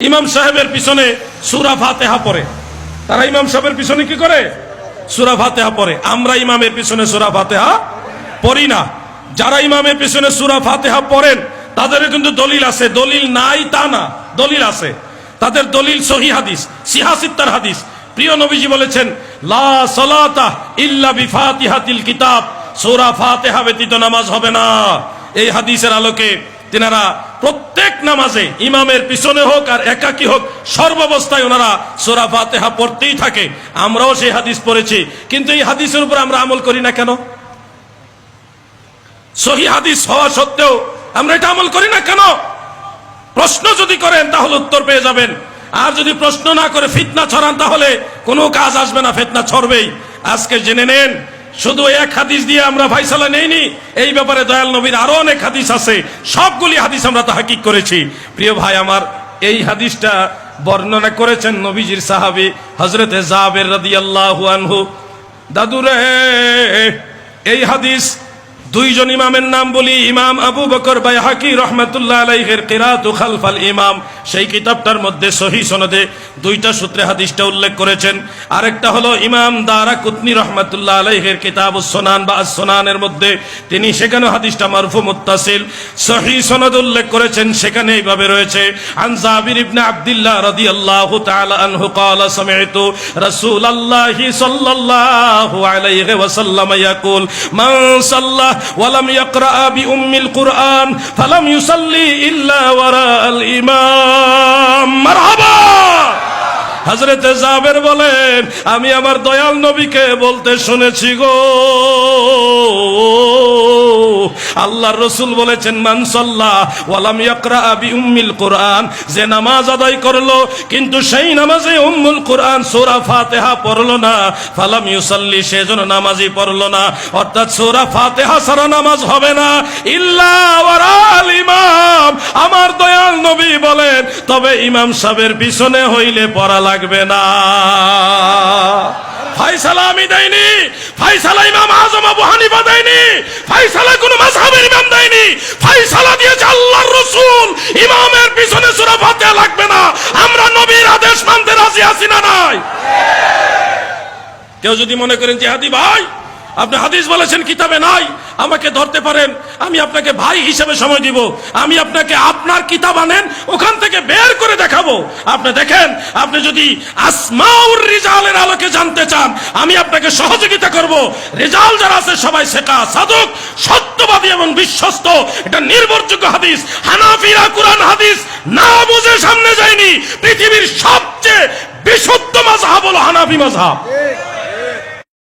ইমাম সাহেবের পিছনে সুরা ফাতেহা পড়ে। তারা ইমাম সাহেবের পিছনে কি করে? সুরা ফাতেহা পড়ে। আমরা ইমামের পিছনে সুরা ফাতেহা পড়ি না। যারা ইমামের পিছনে সুরা ফাতেহা পড়েন তাদের কিন্তু দলিল আছে। দলিল নাই তা না। দলিল আছে। তাদের দলিল সহি হাদিস সিহাসিত্তার হাদিস। প্রিয় নবীজি বলেছেন, লা সলাতা ইল্লা বিফাতিহাতিল কিতাব। সূরা ফাতিহা ব্যতীত নামাজ হবে না। এই হাদিসের আলোকে তিনারা প্রত্যেক নামাজে ইমামের পিছনে হোক আর একাকী হোক, সর্বাবস্থায় ওনারা সূরা ফাতিহা পড়তেই থাকে। আমরাও সেই হাদিস পড়েছি। কিন্তু এই হাদিসের উপর আমরা আমল করি না কেন? সহি হাদিস হওয়া সত্ত্বেও আমরা এটা আমল করি না কেন? প্রশ্ন যদি করেন, তাহলে উত্তর পেয়ে যাবেন। আর যদি প্রশ্ন না করে ফিতনা ছড়ান, তাহলে কোনো কাজ আসবে না, ফিতনা ছড়বেই। আজকে জেনে নেন শুধু এক হাদিস দিয়ে আমরা ফাইসালা নেইনি, এই ব্যাপারে দয়াল নবীর আরও অনেক হাদিস আছে। সবগুলি হাদিস আমরা তো হাকিক করেছি। প্রিয় ভাই, আমার এই হাদিসটা বর্ণনা করেছেন নবীজির সাহাবী হজরতে জাবের রাদিয়াল্লাহু আনহু। দাদুরে, এই হাদিস দুইজন ইমামের নাম বলি, ইমাম আবু বকর বাই হাকি রহমতুল্লাহ আলাইহের কিরাতু খালফাল ইমাম। সেই কিতাবটার মধ্যে সহি সনদে দুইটা সূত্রে হাদিসটা উল্লেখ করেছেন। আরেকটা হলো ইমাম দারা কুতনি রহমতুল্লাহ আলাইহের কিতাব সোনান বা সোনানের মধ্যে। তিনি সেখানে হাদিসটা মারফু মুত্তাসিল। সহি সনদ উল্লেখ করেছেন, সেখানে এইভাবে রয়েছে, আন জাবির ইবনে আব্দুল্লাহ রাদি আল্লাহ তাআলা আনহু ক্বালা, সামি'তু রাসূলুল্লাহি সাল্লাল্লাহু আলাইহি ওয়াসাল্লাম ইয়াকুল, মান সাল্লাহ ওয়ালাম ইয়াকরা বি উম্মিল কুরআন, ফালাম ইউসাল্লি ইল্লা ওয়ারা আল হজরতে জাবের বলেন, আমি আমার দয়াল নবীকে বলতে শুনেছি গো। আল্লাহর রসুল বলেছেন মানসল্লাহ ওয়ালাম ইয়াকরা আবি উম্মিল কোরআন, যে নামাজ আদায় করল, কিন্তু সেই নামাজে উম্মুল কোরআন পড়ল না। ফালাম ইউসাল্লি সেজন্য নামাজই পড়ল না। অর্থাৎ নামাজ হবে না। ইল্লা ইমাম। আমার দয়াল নবী বলেন, তবে ইমাম সাহেবের পিছনে হইলে পড়া লাগবে না। ফাইসালা আমি দেয়নি ফাইসালা ইমাম আজম আবু হানিফা দেয়নি ফাইসালা কোন মাযহাবের ইমাম দেয়নি। ফাইসালা দিয়েছে আল্লাহর ইমামের পিছনে ফাতিহা লাগবে না। আমরা নবীর আদেশ মানতে রাজি আছি না নাই? কেউ যদি মনে করেন জিহাদি ভাই, আপনি হাদিস বলেছেন, কিতাবে নাই, আমাকে ধরতে পারেন, আমি আপনাকে ভাই হিসেবে সময় দিব। আমি আপনাকে আপনার কিতাব আনেন, ওখান থেকে বের করে দেখাবো। আপনি দেখেন, আপনি যদি আসমাউর রিজালের আলোকে জানতে চান, আমি আপনাকে সহযোগিতা করব। রেজাল যারা আছে সবাই শেখা সাধক, সত্যবাদী এবং বিশ্বস্ত। এটা নির্ভরযোগ্য হাদিস, হানাফিরা কুরআন হাদিস না বুঝে সামনে যায়নি। পৃথিবীর সবচেয়ে বিশুদ্ধ মাযহাব হলো হানাফি মাযহাব।